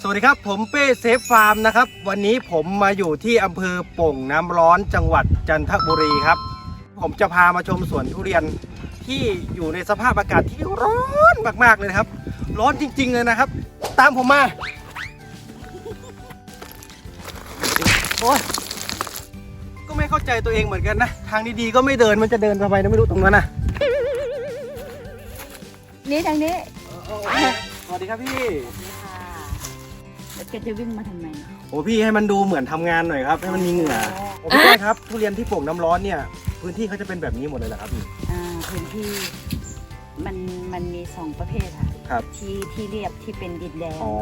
สวัสดีครับ ผมเป้เซฟฟาร์มนะครับ วันนี้ผมมาอยู่ที่อำเภอโป่งน้ำร้อนจังหวัดจันทบุรีครับ ผมจะพามาชมสวนทุเรียนที่อยู่ในสภาพอากาศที่ร้อนมากๆเลยนะครับ ร้อนจริง ๆ เลยนะครับ ตามผมมาโอ้ยก็ไม่เข้าใจตัวเองเหมือนกันนะ ทางดีๆก็ไม่เดินมันจะเดินทำไมนะไม่รู้ตรงนั้นนะนี่ทางนี้ สวัสดีครับพี่ค่ะ แล้วแกจะวิ่งมาทำไมโอ้พี่ให้มันดูเหมือนทำงานหน่อยครับ ให้มันมีเหงื่อโอ้พี่ก้อยครับทุเรียนที่โป่งน้ำร้อนเนี่ย พื้นที่เขาจะเป็นแบบนี้หมดเลยเหรอครับพี่ อ่าพื้นที่มันมันมีสองประเภทค่ะครับ ที่ที่เรียบที่เป็นดินแดง อ๋อ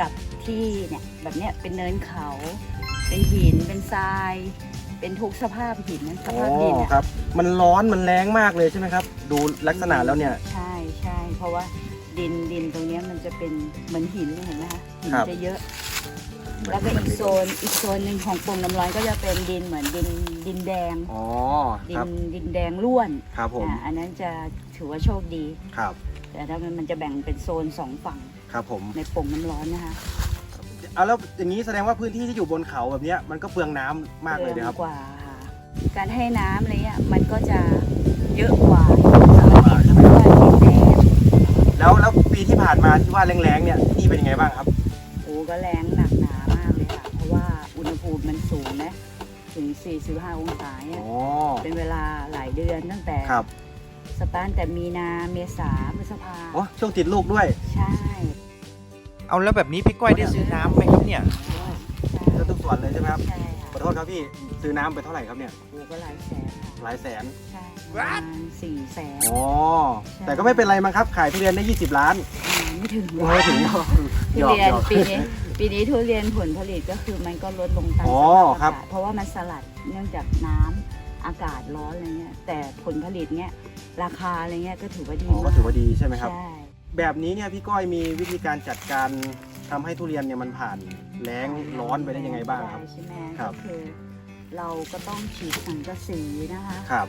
กับที่เนี่ยแบบเนี้ยเป็นเนินเขา เป็นหินเป็นทราย เป็นทุกสภาพหินนั้นสอ๋อภาพดินอะครับ มันร้อนมันแรงมากเลยใช่ไหมครับ ดูลักษณะแล้วเนี่ย ใช่ใช่เพราะว่า ดินดินตรงเนี้ยมันจะเป็นเหมือนหินเลยเห็นไหมคะหินครับ จะเยอะแล้วก็อีกโซนอีกโซนหนึ่งของโป่งน้ำร้อนก็จะเป็นดินเหมือนดินดินแดง อ๋อดิครับนดินแดงล้วนครับผมอ่าอันนั้นจะถือว่าโชคดี ครับแต่ถ้ามันมันจะแบ่งเป็นโซนสองฝั่งครับผมในโป่งน้ำร้อนนะคะเอาแล้วอย่างนี้แสดงว่าพื้นที่ที่อยู่บนเขาแบบเนี้ยมันก็เปลืองน้ำมากเลยนะครับกว่าค่ะการให้น้ำอะไรเงี้ยมันก็จะเยอะกว่าสำหรับดินเพราะว่าดินแดง แล้วแล้วปีที่ ผ่านมาที่ว่าแรงๆเนี่ยที่นี่เป็นยังไงบ้างครับ โอ้ก็แรงหนักหนามากเลยค่ะ เพราะว่าอุณหภูมิมันสูงนะถึง 45 องศาเนี่ยอ๋อเป็นเวลาหลายเดือนตั้งแต่ครับสตาร์ทแต่มีนาเมษาพฤษภาอ๋อช่วงติดลูกด้วย ใช่ เอาแล้วแบบนี้พี่ก้อยได้ซื้อน้ำไหมครับเนี่ยใช่แล้วทุกส่วนเลยใช่ไหมครับ ใช่ค่ะขอโทษครับพี่ซื้อน้ำไปเท่าไหร่ครับเนี่ยโอ้ก็หลายแสนค่ะห ลายแสนใช่ประมาณสี่แสน อ๋อแต่ก็ไม่เป็นไรมั้งครับ ขายทุเรียนได้ 20 ล้านอ่าไม่ถึงโอ้ยถึงทุหยอกเรียนหยอก ปีนี้ปีนี้ทุเรียนผลผลิตก็คือมันก็ลดลงตามอ๋อสภาพครัอาบกาศเพราะว่ามันสลัดเนื่องจากน้ำอากาศร้อนอะไรเงี้ยแต่ผลผลิตเนี้ยราคาอะไรเงี้ยก็ถือว่าดีอ๋อมากก็ถือว่าดีใช่ไหมครับ ใช่แบบนี้เนี่ยพี่ก้อยมีวิธีการจัดการทำให้ทุเรียนเนี่ยมันผ่านแล้งร้อนไปได้ยังไงบ้างครับ ใช่ไหมครัก็บคือ เราก็ต้องฉีดสังกะสีนะคะ ครับ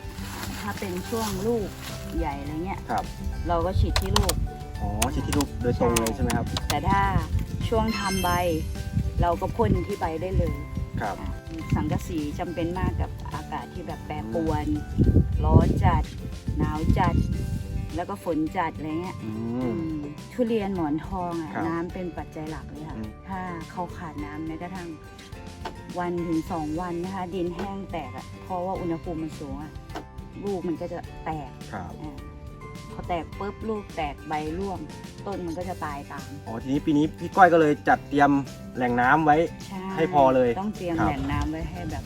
ถ้าเป็นช่วงลูกใหญ่อะไรเงี้ย ครับ เราก็ฉีดที่ลูก อ๋อ ฉีดที่ลูกโดยตรงเลยใช่ไหมครับ แต่ถ้าช่วงทำใบ เราก็พ่นที่ใบได้เลย ครับอะสังกะสีจำเป็นมากกับอากาศที่แบบแปรปรวน ร้อนจัด หนาวจัด แล้วก็ฝนจัดอะไรเงี้ยอือืมมทุเรียนหมอนทองอะครับน้ำเป็นปัจจัยหลักเลยค่ะอืมถ้าเขาขาดน้ำแม้กระทั่ง วันถึงสองวันนะคะ ดินแห้งแตกอะเพราะว่าอุณหภูมิมันสูงอะลูกมันก็จะแตกครับอะพอแตกปุ๊บลูกแตกใบร่วง ต้นมันก็จะตายตามอ๋อทีนี้ปีนี้พี่ก้อยก็เลยจัดเตรียมแหล่งน้ำไว้ ใช่ให้พอเลยต้องเตรียมครับแหล่งน้ำไว้ให้แบบ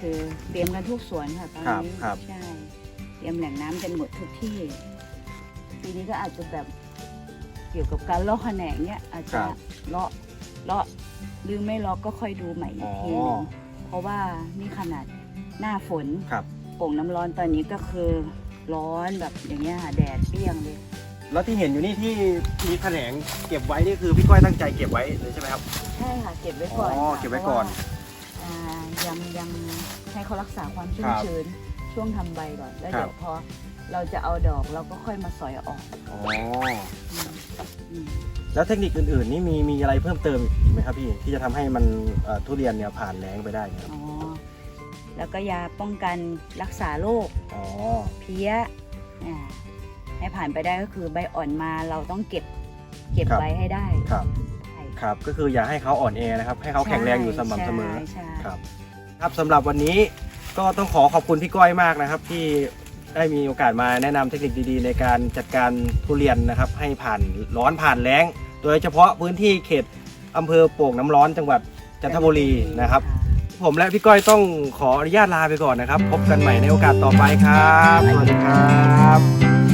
คือเตรียมกันทุกสวนค่ะตอนครับนี้ครับ ใช่เตรียมแหล่งน้ำกันหมดทุกที่ปีนี้ก็อาจจะแบบเกี่ยวกับการเลาะแขนงเนี้ยอาจจะเลาะเลาะ หรือไม่เลาะก็ค่อยดูใหม่อีอ๋กอทีหนึงเพราะว่านี่ขนาดหน้าฝนครับ โป่งน้ำร้อนตอนนี้ก็คือร้อนแบบอย่างเงี้ยค่ะแดดเปรี้ยงเลย แล้วที่เห็นอยู่นี่ที่มีแขนงเก็บไว้นี่คือพี่ก้อยตั้งใจเก็บไว้เลยใช่ไหมครับ ใช่ค่ะ เก็บไว้ก่อนอ๋อค่ะเก็บไว้ก่อน เพราะว่าอ่ายังยังให้เขารักษาความชุ่คมรับชื้นช่วงทำใบก่อน แล้วครับ เดี๋ยวพอเราจะเอาดอกเราก็ค่อยมาสอยออกอ๋อ อืมอืม แล้วเทคนิคอื่นๆนี่มีมีอะไรเพิ่มเติมอีกไหมครับพี่ที่จะทำให้มันเอ่อทุเรียนเนี่ยผ่านแล้งไปได้เนี่ยครับอ๋อแล้วก็ยาป้องกันรักษาโรคอ๋อเพี้ยอ่าให้ผ่านไปได้ก็คือใบอ่อนมาเราต้องเก็บเก็บครับไว้ให้ได้ครับใช่ครับ ก็คืออย่าให้เขาอ่อนแอนะครับให้เขาแข็งแรงอยู่สม่ำเสมอ ใช่ใช่ ครับครับสำหรับวันนี้ก็ต้องขอขอบคุณพี่ก้อยมากนะครับ ที่ได้มีโอกาสมาแนะนำเทคนิคดีๆ ในการจัดการทุเรียนนะครับ ให้ผ่านร้อนผ่านแล้ง โดยเฉพาะพื้นที่เขตอำเภอโป่งน้ำร้อนจังหวัดจันทบุรีนะครับ ผมและพี่ก้อยต้องขออนุญาตลาไปก่อนนะครับ พบกันใหม่ในโอกาสต่อไปครับ สวัสดีครับ